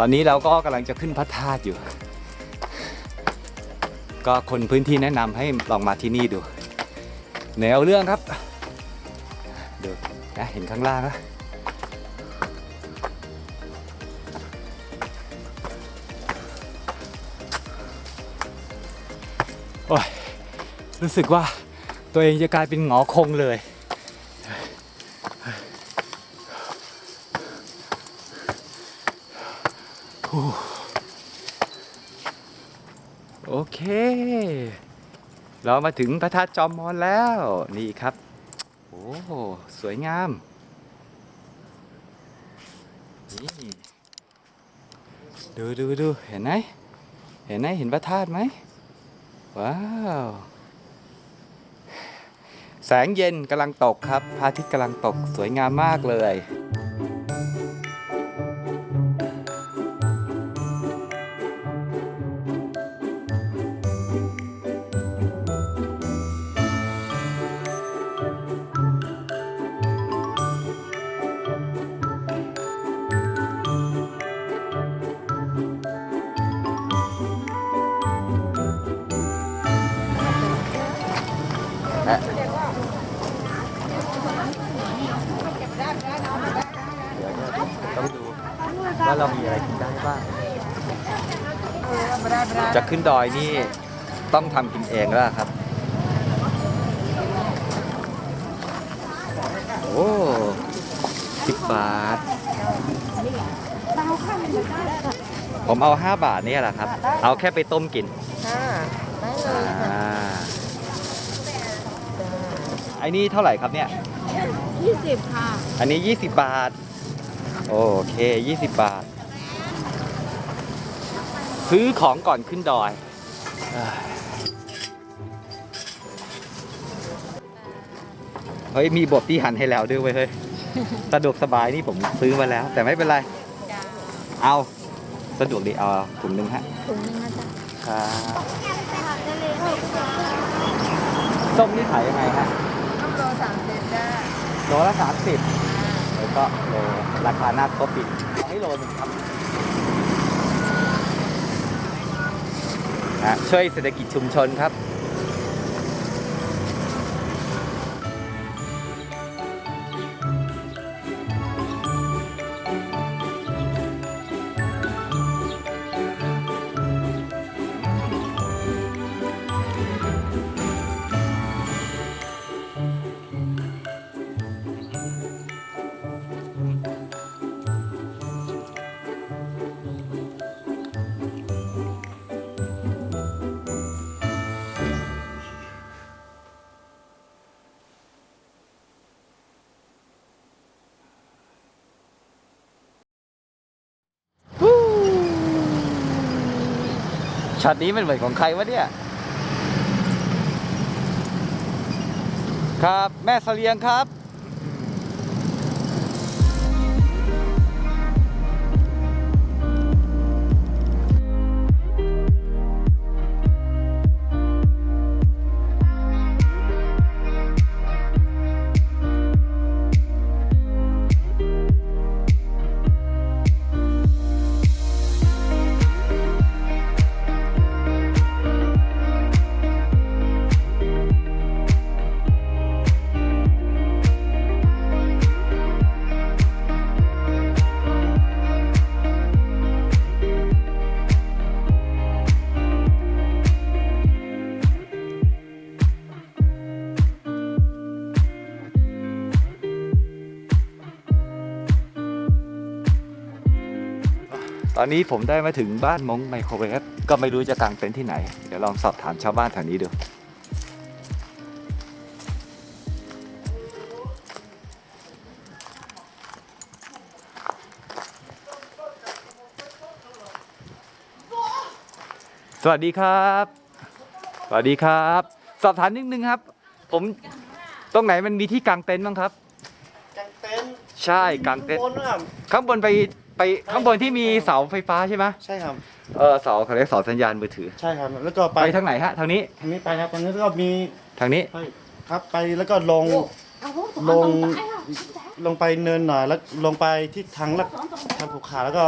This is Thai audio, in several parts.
ตอนนี้เราก็กำลังจะขึ้นพระธาตุอยู่ ก็คนพื้นที่แนะนำให้ลองมาที่นี่ดูแนวเรื่องครับดูนะเห็นข้างล่างนะโอ้ยรู้สึกว่าตัวเองจะกลายเป็นหงอคงเลย โอเค เรามาถึงพระธาตุจอมมอนแล้ว นี่ครับ โอ้สวยงาม นี่ ดูดูดูเห็นไหมเห็นไหมเห็นพระธาตุไหม ว้าว แสงเย็นกำลังตกครับพระอาทิตย์กำลังตกสวยงามมากเลย จะขึ้นดอยนี่ต้องทำกินเองแล้วล่ะครับ โอ้สิบบาท ผมเอา5บาทเนี่ยแหละครับ เอาแค่ไปต้มกินค่ะได้เลยอ่าไอ้นี่เท่าไหร่ครับเนี่ยยี่สิบค่ะ อันนี้ 20 บาท โอเค 20 บาท ซื้อของก่อนขึ้นดอยเอ้ยเฮ้ย มีบทที่หันให้แล้วด้วยเว้ยเฮ้ยสะดวกสบายนี่ผมซื้อมาแล้ว แต่ไม่เป็นไร เอาสะดวกดีเอาถุงหนึ่งฮะถุงนึงนะจ๊ะครับส้มนี่ขายยังไงฮะต้องโลสามสิบจ้าโลละสามสิบแล้วก็โลราคาหน้าโต๊ะปิดเอาให้โลหนึ่งครับนะ ช่วยเศรษฐกิจชุมชนครับ ช็อตนี้มันเหมือนของใครวะเนี่ย ครับแม่เสลียงครับ ตอนนี้ผมได้มาถึงบ้านมงไมโครเวฟก็ไม่รู้จะกางเต็นท์ที่ไหน เดี๋ยวลองสอบถามชาวบ้านแถวนี้ดู สวัสดีครับ สวัสดีครับ สอบถามนิดนึงครับ ผมตรงไหนมันมีที่กางเต็นท์บ้างครับ กางเต็นท์ใช่กางเต็นท์บนนะครับข้างบนไป ไปข้างบนที่มีเสาไฟฟ้าใช่ไหมใช่ครับ เออเสาเขาเรียกเสาสัญญาณมือถือ ใช่ครับ แล้วก็ไปไปทางไหนฮะทางนี้ทางนี้ไปครับตรงนี้แล้วก็มีทางนี้ไปครับไปแล้วก็ลง ลง ลงไปเนินหน่อยแล้วลงไปที่ทางลักทางภูเขาแล้วก็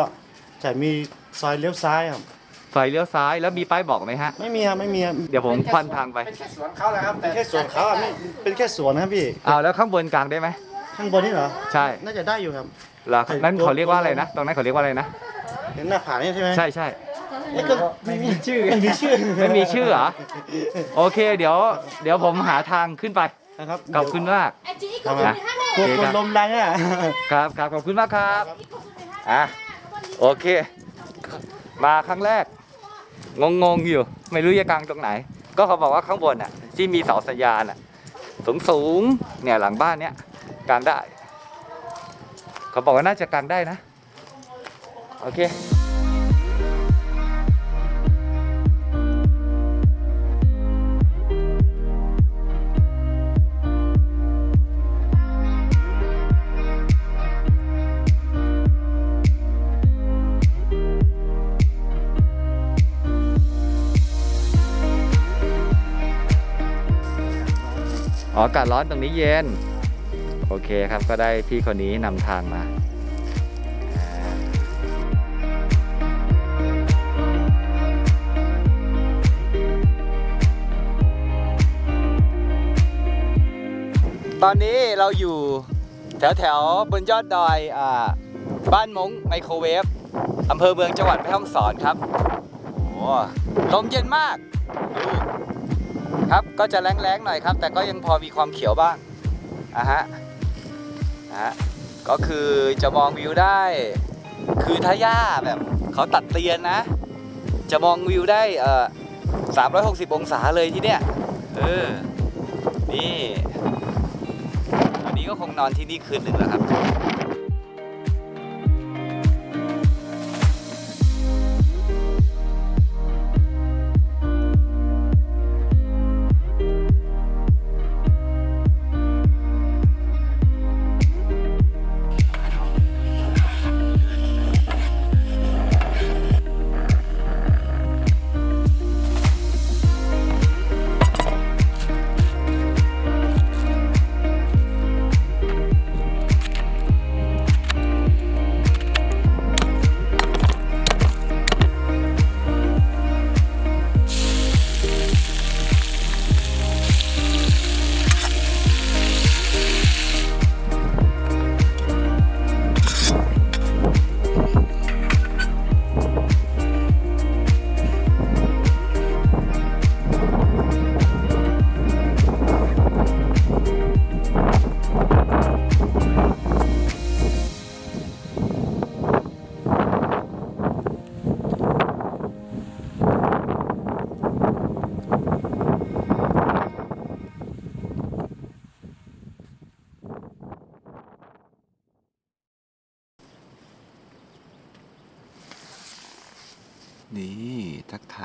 จะมีซอยเลี้ยวซ้ายครับซอยเลี้ยวซ้ายแล้วมีป้ายบอกไหมฮะ ไม่มีครับไม่มีครับเดี๋ยวผมควันทางไปเป็นแค่สวนเขาแหละครับเป็นแค่สวนเขาอะไม่เป็นแค่สวนนะครับพี่เอาแล้วข้างบนกลางได้ไหมข้างบนนี่เหรอ ใช่ น่าจะได้อยู่ครับเหรอนั่นเขาเรียกว่าอะไรนะ ตรงนั้นเขาเรียกว่าอะไรนะ เห็นหน้าผานี่ใช่ไหมใช่ใช่เอ๊ะก็ไม่มีชื่อไม่มีชื่อไม่มีชื่อเหรอ โอเค เดี๋ยว เดี๋ยวผมหาทางขึ้นไป นะครับขอบคุณมาก ครับนะกลัวกลัวลมแรงอะ ครับครับขอบคุณมากครับ อะ โอเค มาครั้งแรก งงงๆอยู่ ไม่รู้จะกลางตรงไหน ก็เขาบอกว่าข้างบนอะ ที่มีเสาสัญญาณอะ สูงสูงๆเนี่ยหลังบ้านเนี้ยกลางได้ เขาบอกว่าน่าจะกลางได้นะ โอเคอ๋ออากาศร้อนตรงนี้เย็น โอเคครับก็ได้พี่คนนี้นำทางมาตอนนี้เราอยู่แถวแถวบนยอดดอยอบ้านมงไมโครเวฟอำเภอเมืองจังหวัดแม่ฮ่องสอนครับโอ้ลมเย็นมาก ครับก็จะแรงๆหน่อยครับ แต่ก็ยังพอมีความเขียวบ้างอะฮะ นะฮะก็คือจะมองวิวได้ คือถ้าหญ้าแบบเขาตัดเตียนนะ จะมองวิวได้เอ่อ360 องศาเลยที่เนี้ยเออนี่วันนี้ก็คงนอนที่นี่คืนหนึ่งแล้วครับ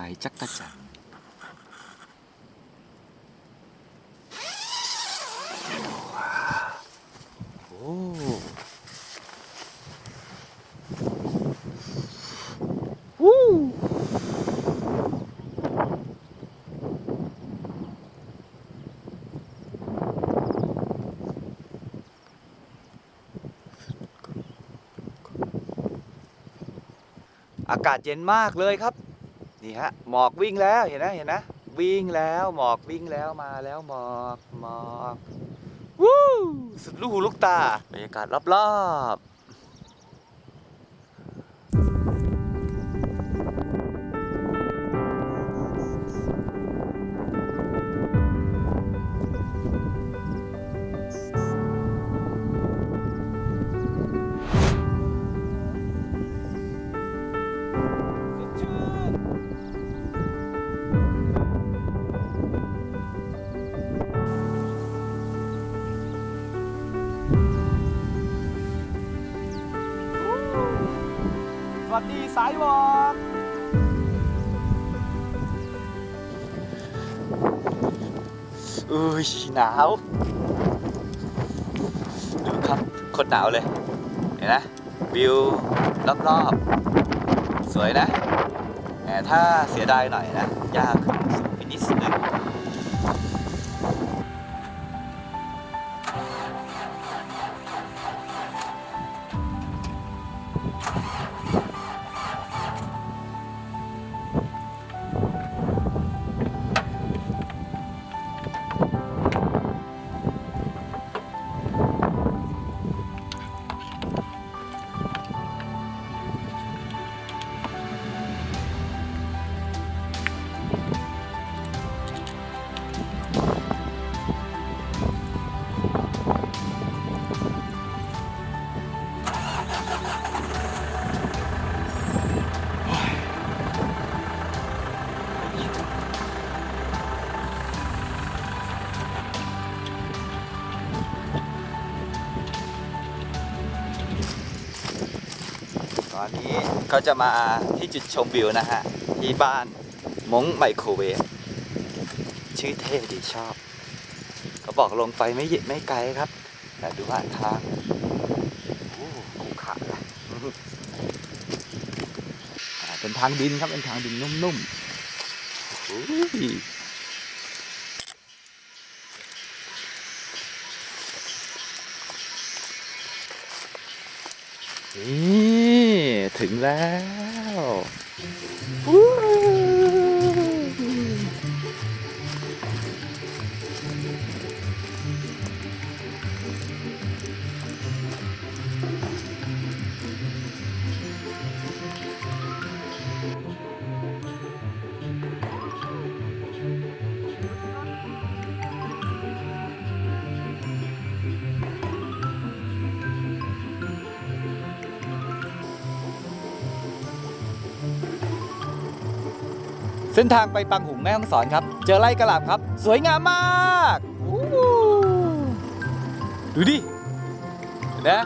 ายจักกะจันโอ้วู้อากาศเย็นมากเลยครับ นี่ฮะหมอกวิ่งแล้วเห็นนะเห็นนะวิ่งแล้วหมอกวิ่งแล้วมาแล้วหมอกหมอกวู้สุดลูกหูลูกตาบรรยากาศรอบๆ สายวอกอุ้ยหนาวดูครับโคนหนาวเลย เห็นนะวิวรอบๆ สวยนะแต่ถ้าเสียดายหน่อยนะยากขึ้นสูงไปนิ ดนึงเขาจะมาที่จุดชมวิวนะฮะ ที่บ้านมงไมโครเวฟชื่อเท่ดีชอบ เขาบอกลงไปไม่เยไม่ไกลครับ แต่ดูว่าทางโอ้ขุขระนะอ่าเป็นทางดินครับเป็นทางดินนุ่มๆ ยนี่ เส้นทางไปปังหุงแม่ฮ่องสอนครับ เจอไร่กระหล่ำครับ สวยงามมากดูดิเห็นะ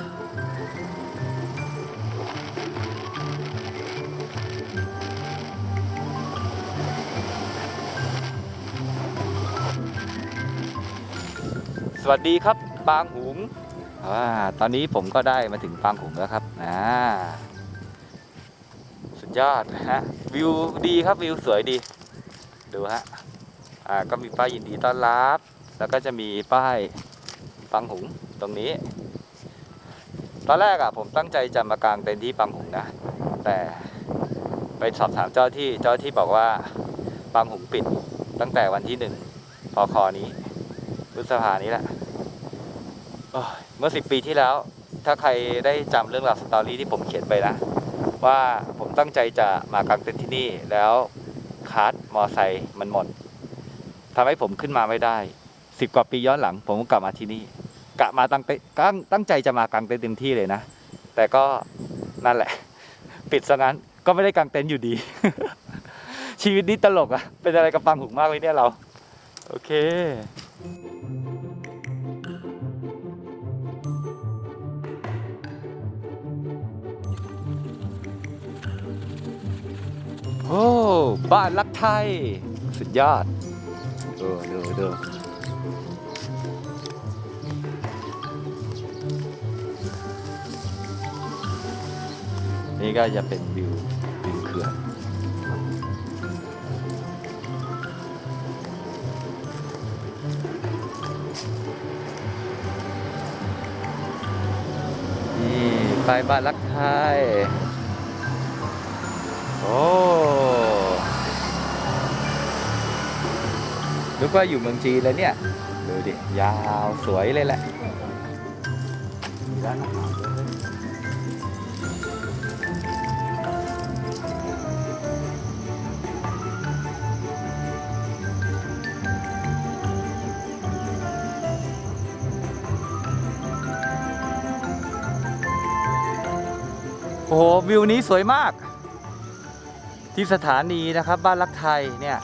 สวัสดีครับปางหุงอ่าตอนนี้ผมก็ได้มาถึงปางหุงแล้วครับอ่า ดยอดนะฮะวิวดีครับวิวสวยดี ดูฮะอ่าก็มีป้ายยินดีต้อนรับ แล้วก็จะมีป้ายปังหุงตรงนี้ ตอนแรกอะผมตั้งใจจะมากางเต็นท์ที่ปังหุงนะ แต่ไปสอบถามเจ้าที่เจ้าที่บอกว่าปังหุงปิดตั้งแต่วันที่หนึ่งพอคอนี้พฤษภานี้แหละเมื่อสิบปีที่แล้ว ถ้าใครได้จำเรื่องราวสตอรี่ที่ผมเขียนไปนะ ว่าผมตั้งใจจะมากางเต็นท์ที่นี่ แล้วคาร์ดมอไซค์มันหมดทำให้ผมขึ้นมาไม่ได้สิบกว่าปีย้อนหลัง ผมก็กลับมาที่นี่กะมาตั้งตั้งตั้งใจจะมากางเต็นท์เต็มที่เลยนะ แต่ก็นั่นแหละ ปิดซะงั้นก็ไม่ได้กางเต็นท์อยู่ดี ชีวิตนี้ตลกอะเป็นอะไรกับปังหุกมากเลยเนี่ยเรา โอเค บ้านรักไทย สุดยอดดูดูดูนี่ก็จะเป็นวิววิวเขื่อนนี่ไปบ้านรักไทย โอ้ นึกว่าอยู่เมืองจีนแล้วเนี่ยดูดิยาวสวยเลยแหละมีร้านอาหารโอ้โหวิวนี้สวยมาก ที่สถานีนะครับ บ้านรักไทยเนี่ย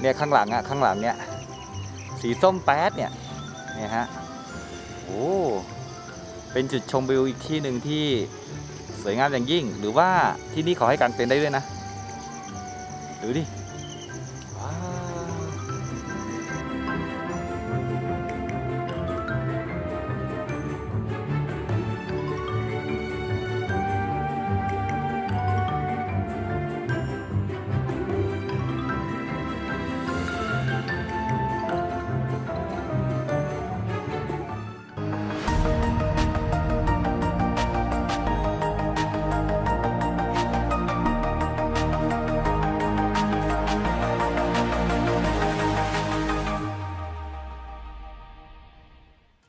เนี่ยข้างหลังอะข้างหลังเนี่ยสีส้มแป๊ดเนี่ยเนี่ยฮะโอ้เป็นจุดชมวิวอีกที่หนึ่งที่สวยงามอย่างยิ่ง หรือว่าที่นี่ขอให้การเต็นได้ด้วยนะดูดิ